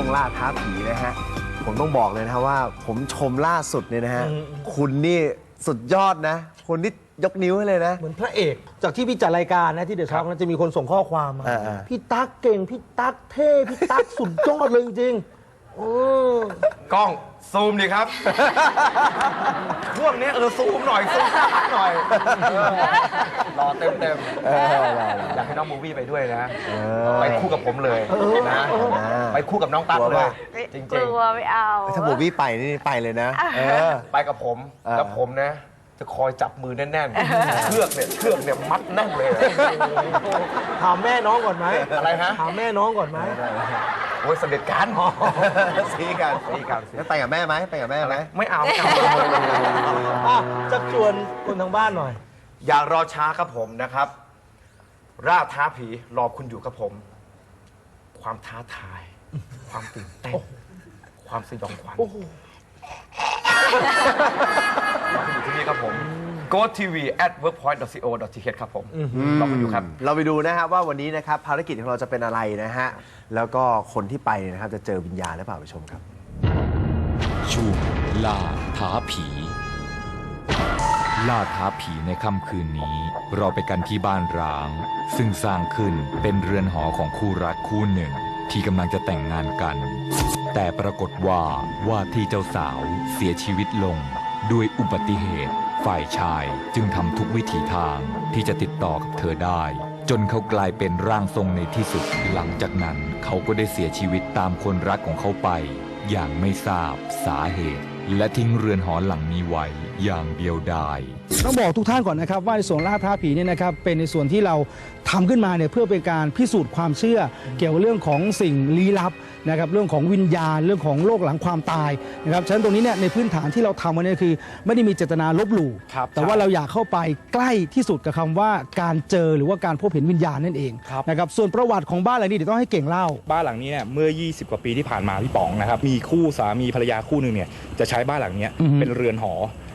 ช่วงล่าท้าผีนะฮะ ผมต้องบอกเลยนะฮะว่า ผมชมล่าสุดเนี่ยนะฮะอืมคุณนี่สุดยอดนะ คุณนี่ยกนิ้วให้เลยนะ เหมือนพระเอก จากที่พี่จัดรายการนะที่เดอะช็อกนั้นจะมีคนส่งข้อความมา อ่าๆ พี่ตั๊กเก่ง พี่ตั๊กเท่ พี่ตั๊กสุดยอดเลยจริงๆโอ้กล้อง ซูมดิครับ พวกเนี้ยเออซูมหน่อย ซูมหน่อย เออ รอเต็มเต็มๆเออได้ได้อยากให้น้องมูวี่ไปด้วยนะ เออ ไปคู่กับผมเลยนะไปคู่กับน้องตั๊กกลัวเลป่ะ ยจริงกลัวไม่เอาถ้าโบวี่ไปนี่ไปเลยนะ เออ ๆ ไปกับผม เออ แล้วผมนะ จะคอยจับมือแน่นๆเชือกเนี่ยเชือกเนี่ยมัดแน่นเลยถามแม่น้องก่อนไหมอะไรฮะถามแม่น้องก่อนไหมโอ้ยสนิทกันสีกันสีกันแล้วไปกับแม่ไหมไปกับแม่ไหมไม่เอาไม่เอา อะจักชวนคนทางบ้านหน่อย อย่ารอช้าครับผมนะครับ ร่าท้าผีรอคุณอยู่ครับผม ความท้าทาย ความตื่นเต้น ความสยองขวัญโอ้โหรอคุณอยู่ที่นี่ครับผม go tv at workpoint co th ครับผมรอคุณอยู่ครับ เราไปดูนะครับว่าวันนี้นะครับภารกิจของเราจะเป็นอะไรนะฮะ แล้วก็คนที่ไปเนี่ยนะครับจะเจอวิญญาณหรือเปล่าไปชมครับ ช่วงล่าท้าผี ล่าท้าผีในค่ำคืนนี้ เราไปกันที่บ้านร้าง ซึ่งสร้างขึ้นเป็นเรือนหอของคู่รักคู่หนึ่ง ที่กำลังจะแต่งงานกัน แต่ปรากฏว่าว่าที่เจ้าสาวเสียชีวิตลง ด้วยอุบัติเหตุ ฝ่ายชายจึงทำทุกวิถีทางที่จะติดต่อกับเธอได้ จนเขากลายเป็นร่างทรงในที่สุด หลังจากนั้นเขาก็ได้เสียชีวิตตามคนรักของเขาไป อย่างไม่ทราบสาเหตุ และทิ้งเรือนหอหลังนี้ไว้อย่างเดียวดาย ต้องบอกทุกท่านก่อนนะครับว่าในส่วนล่าท้าผีเนี่ยนะครับเป็นในส่วนที่เราทำขึ้นมาเนี่ยเพื่อเป็นการพิสูจน์ความเชื่อ เกี่ยวกับเรื่องของสิ่งลี้ลับ นะครับเรื่องของวิญญาณเรื่องของโลกหลังความตายนะครับฉะนั้นตรงนี้เนี่ยในพื้นฐานที่เราทำมาเนี่ยคือ ไม่ได้มีเจตนาลบหลู่ครับแต่ว่าเราอยากเข้าไปใกล้ที่สุดกับคำว่าการเจอหรือว่าการพบเห็นวิญญาณนั่นเองครับ นะครับส่วนประวัติของบ้านหลังนี้เดี๋ยวต้องให้เก่งเล่า บ้านหลังนี้เนี่ยเมื่อ 20 กว่าปีที่ผ่านมาพี่ป๋องนะครับมีคู่สามีภรรยาคู่หนึ่งเนี่ยจะใช้บ้านหลังเนี้ยอือฮึเป็นเรือนหอ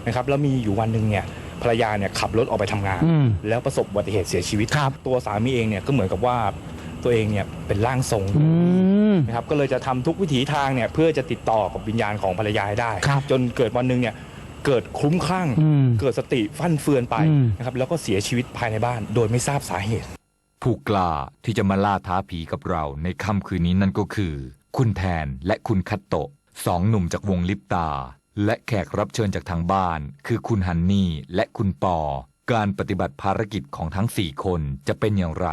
นะครับแล้วมีอยู่วันหนึ่งเนี่ยภรรยาเนี่ยขับรถออกไปทำงาน อืมแล้วประสบอุบัติเหตุเสียชีวิต ครับตัวสามีเองเนี่ยก็เหมือนกับว่าตัวเองเนี่ยเป็นร่างทรงอืม นะครับก็เลยจะทำทุกวิถีทางเนี่ยเพื่อจะติดต่อกับวิญญาณของภรรยาให้ได้ครับจนเกิดวันหนึ่งเนี่ยเกิดคลุ้มคลั่งอืมเกิดสติฟั่นเฟือนไปอืมนะครับแล้วก็เสียชีวิตภายในบ้าน โดยไม่ทราบสาเหตุ ผู้กล้าที่จะมาล่าท้าผีกับเราในค่ำคืนนี้นั่นก็คือ คุณแทนและคุณคัตโตะสองหนุ่มจากวงลิปตา และแขกรับเชิญจากทางบ้าน คือคุณฮันนี่และคุณปอ การปฏิบัติภารกิจของทั้งสี่คนจะเป็นอย่างไร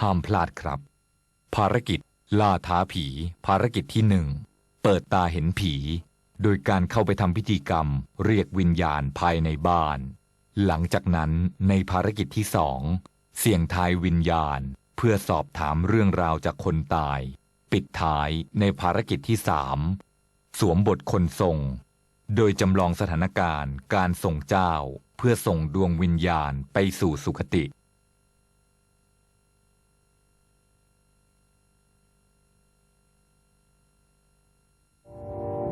ห้ามพลาดครับ ภารกิจ ล่าท้าผีภารกิจที่หนึ่งเปิดตาเห็นผี โดยการเข้าไปทำพิธีกรรม เรียกวิญญาณภายในบ้าน หลังจากนั้นในภารกิจที่สองเสี่ยงทายวิญญาณ เพื่อสอบถามเรื่องราวจากคนตาย ปิดท้ายในภารกิจที่สามสวมบทคนทรง โดยจำลองสถานการณ์การส่งเจ้า เพื่อส่งดวงวิญญาณไปสู่สุคติ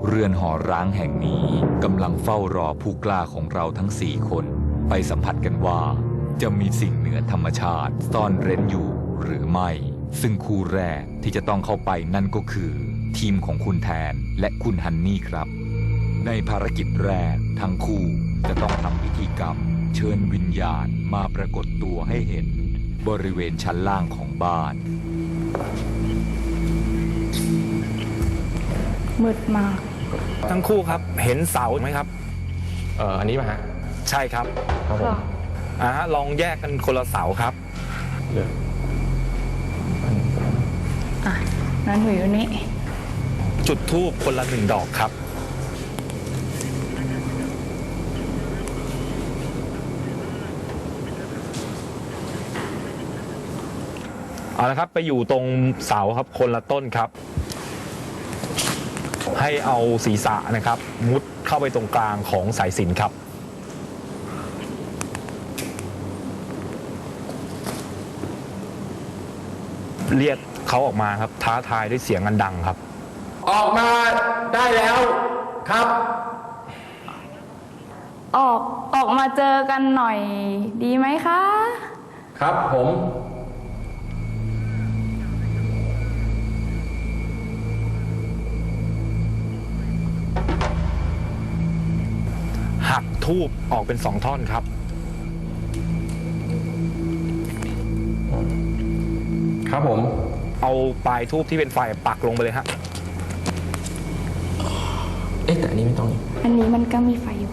เรือนหอร้างแห่งนี้กำลังเฝ้ารอผู้กล้าของเราทั้งสี่คน ไปสัมผัสกันว่า จะมีสิ่งเหนือธรรมชาติซ่อนเร้นอยู่หรือไม่ ซึ่งคู่แรกที่จะต้องเข้าไปนั่นก็คือ ทีมของคุณแทนและคุณฮันนี่ครับ ในภารกิจแรกทั้งคู่จะต้องทำพิธีกรรม เชิญวิญญาณมาปรากฏตัวให้เห็น บริเวณชั้นล่างของบ้านมืดมาก ทั้งคู่ครับเห็นเสาไหมครับ เอออันนี้ป่ะฮะใช่ครับครับผมอ่าฮะลองแยกกันคนละเสาครับอะนั้นหนูอยู่นี่ จุดทูบคนละหนึ่งดอกครับ เอาละครับไปอยู่ตรงเสาครับคนละต้นครับ ให้เอาศีรษะนะครับ มุดเข้าไปตรงกลางของสายสิญจนครับ เรียกเขาออกมาครับ ท้าทายด้วยเสียงอันดังครับ ออกมาได้แล้วครับ ออกออกมาเจอกันหน่อยดีไหมคะ ครับผม หักทูบออกเป็นสองท่อนครับ ครับผม เอาปลายทูบที่เป็นไฟปักลงไปเลยฮะเอ๊ะแต่อันนี้ไม่ต้องอันนี้มันก็มีไฟอยู่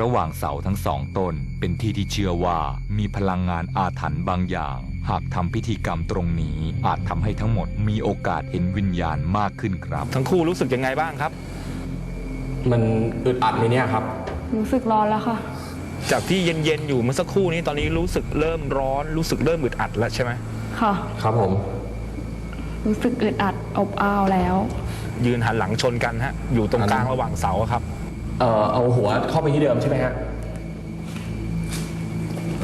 ระหว่างเสาทั้งสองต้นเป็นที่ที่เชื่อว่ามีพลังงานอาถรรพ์บางอย่าง หากทำพิธีกรรมตรงนี้ อาจทำให้ทั้งหมดมีโอกาสเห็นวิญญาณมากขึ้นครับ ทั้งคู่รู้สึกยังไงบ้างครับ มันอึดอัดในเนี้ยครับ รู้สึกร้อนแล้วค่ะ จากที่เย็นๆอยู่เมื่อสักครู่นี้ตอนนี้รู้สึกเริ่มร้อน รู้สึกเริ่มอึดอัดแล้วใช่ไหมค่ะ ครับผม รู้สึกอึดอัดอบอ้าวแล้ว ยืนหันหลังชนกันฮะ อยู่ตรงกลางระหว่างเสาอะครับ เอ่อเอาหัวเข้าไปที่เดิมใช่ไหมฮะ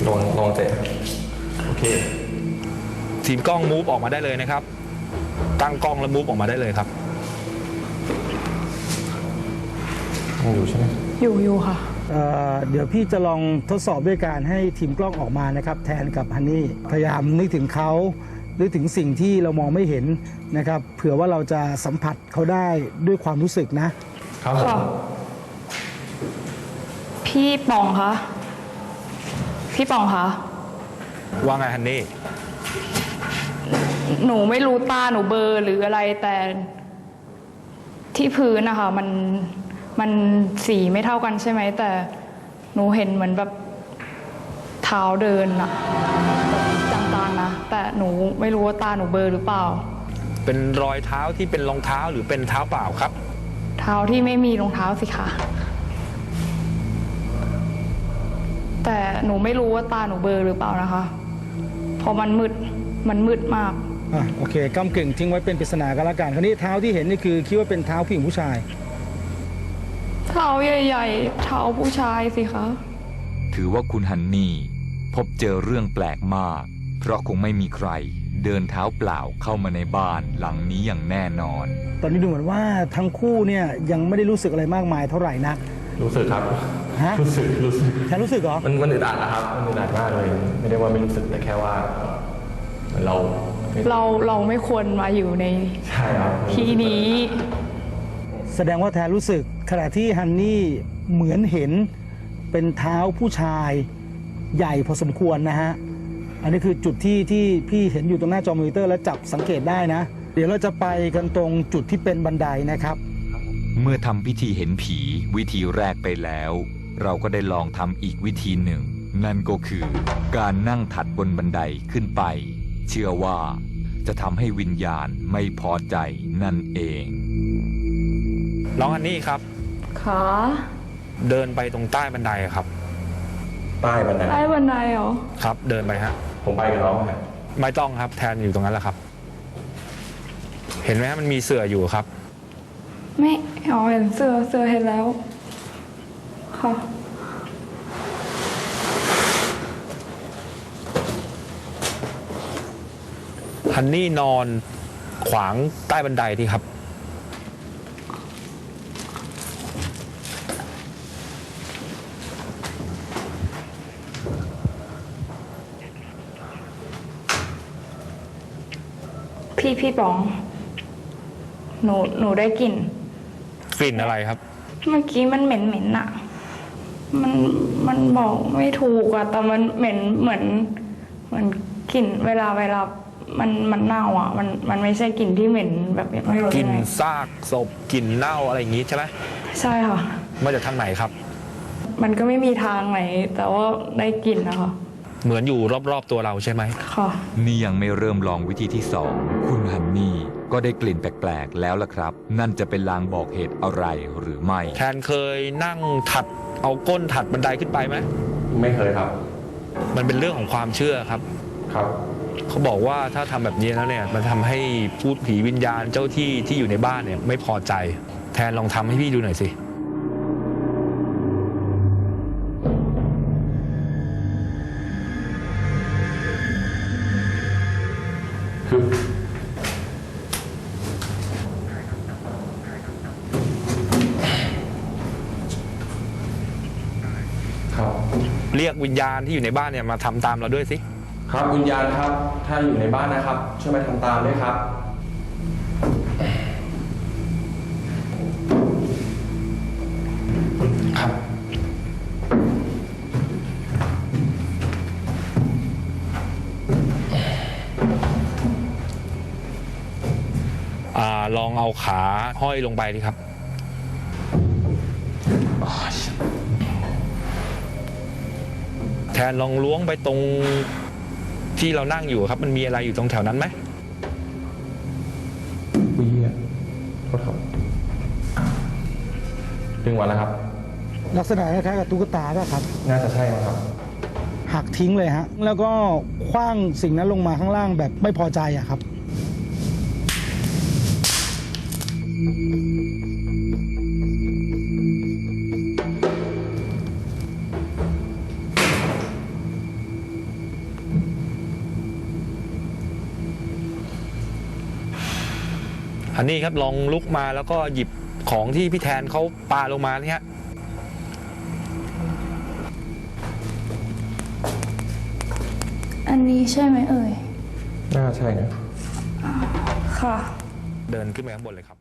ลองลองเตะโอเค ทีมกล้องมูฟออกมาได้เลยนะครับ ตั้งกล้องแล้วมูฟออกมาได้เลยครับ ยังอยู่ใช่ไหม อยู่อยู่ค่ะ เอ่อเดี๋ยวพี่จะลองทดสอบด้วยการให้ทีมกล้องออกมานะครับ แทนกับฮันนี่พยายามนึกถึงเขานึกถึงสิ่งที่เรามองไม่เห็นนะครับ เผื่อว่าเราจะสัมผัสเขาได้ด้วยความรู้สึกนะ ครับผมค่ะ พี่ป่องคะพี่ป่องคะว่าไงฮันนี่ หนูไม่รู้ตาหนูเบลอร์หรืออะไรแต่ที่พื้นนะคะมัน มันสีไม่เท่ากันใช่ไหม แต่หนูเห็นเหมือนแบบเท้าเดินอะแบบจางๆนะ แต่หนูไม่รู้ว่าตาหนูเบลอร์หรือเปล่า เป็นรอยเท้าที่เป็นรองเท้าหรือเป็นเท้าเปล่าครับ เท้าที่ไม่มีรองเท้าสิคะแต่หนูไม่รู้ว่าตาหนูเบลอร์หรือเปล่านะคะเพราะมันมืดมันมืดมาก อะโอเคกำกึ่งทิ้งไว้เป็นปริศนากันละกันคราวนี้เท้าที่เห็นนี่คือคิดว่าเป็นเท้าผู้หญิงผู้ชาย เท้าใหญ่ๆ เท้าผู้ชายสิคะ ถือว่าคุณฮันนี่พบเจอเรื่องแปลกมาก เพราะคงไม่มีใคร เดินเท้าเปล่าเข้ามาในบ้านหลังนี้อย่างแน่นอน ตอนนี้ดูเหมือนว่าทั้งคู่เนี่ยยังไม่ได้รู้สึกอะไรมากมายเท่าไหร่นัก รู้สึกครับ ฮะ รู้สึก รู้สึก แทนรู้สึกเหรอ มันมันอึดอัดนะครับ มันอึดอัดมากเลย ไม่ได้ว่าไม่รู้สึกแต่แค่ว่าเหมือนเราไม่เราเราไม่ควรมาอยู่ในใช่ครับที่นี้ แสดงว่าแทนรู้สึกขณะที่ฮันนี่เหมือนเห็นเป็นเท้าผู้ชายใหญ่พอสมควรนะฮะ อันนี้คือจุดที่ที่พี่เห็นอยู่ตรงหน้าจอมอนิเตอร์ แล้วจับสังเกตได้นะ เดี๋ยวเราจะไปกันตรงจุดที่เป็นบันไดนะครับ เมื่อทำพิธีเห็นผีวิธีแรกไปแล้ว เราก็ได้ลองทำอีกวิธีหนึ่ง นั่นก็คือการนั่งถัดบนบันไดขึ้นไป เชื่อว่าจะทำให้วิญญาณไม่พอใจนั่นเอง น้องฮันนี่ครับขาเดินไปตรงใต้บันไดอะครับใต้บันไดใต้บันไดเหรอ ครับ เดินไปฮะ ผมไปกับน้องนะไม่ต้องครับ แทนอยู่ตรงนั้นแหละครับ เห็นไหมฮะมันมีเสื่ออยู่ครับ ไม่อ๋อเห็นเสื้อเสื้อเห็นแล้วค่ะฮันนี่นอนขวางใต้บันไดที่ครับ พี่พี่ป๋อง หนูหนูได้กลิ่น กลิ่นอะไรครับ เมื่อกี้มันเหม็นเหม็นๆอะมันมันบอกไม่ถูกอะแต่มันเหม็นเหมือนเหมือนกลิ่นเวลาเวลามันมันเน่าอะมันมันไม่ใช่กลิ่นที่เหม็นแบบไม่รู้กลิ่ยันงไงซากศพกลิ่นเน่าอะไรอย่างงี้ใช่ไหมใช่ค่ะ มาจากทางไหนครับ มันก็ไม่มีทางไหน แต่ว่าได้กลิ่นนะคะ เหมือนอยู่รอบๆตัวเราใช่ไหม ค่ะ นี่ยังไม่เริ่มลองวิธีที่สองคุณฮันนี่ก็ได้กลิ่นแปลกๆ แล้วล่ะครับ นั่นจะเป็นลางบอกเหตุอะไรหรือไม่ แทนเคยนั่งถัดเอาก้นถัดบันไดขึ้นไปไหม ไม่เคยครับ มันเป็นเรื่องของความเชื่อครับ ครับ เขาบอกว่าถ้าทำแบบนี้แล้วเนี่ยมันทำให้พูดผีวิญญาณเจ้าที่ที่อยู่ในบ้านเนี่ยไม่พอใจ แทนลองทำให้พี่ดูหน่อยสิ เรียกวิญญาณที่อยู่ในบ้านเนี่ยมาทำตามเราด้วยสิ ครับวิญญาณครับ ถ้าอยู่ในบ้านนะครับ ช่วยมาทำตามด้วยครับ ครับอลองเอาขาห้อยลงไปดิครับ นลองล้วงไปตรงที่เรานั่งอยู่ครับ มันมีอะไรอยู่ตรงแถวนั้นไหมวีอะโทษครับดึงวันแล้วครับ ลักษณะคล้ายๆกับตุ๊กตาป่ะครับ น่าจะใช่มั้งครับ หักทิ้งเลยฮะ แล้วก็คว้างสิ่งนั้นลงมาข้างล่างแบบไม่พอใจอะครับ อันนี้ครับลองลุกมาแล้วก็หยิบของที่พี่แทนเขาปาลงมาเนี่ยอันนี้ใช่ไหมเอ่ย น่าใช่นะ ค่ะ เดินขึ้นไปข้างบนเลยครับ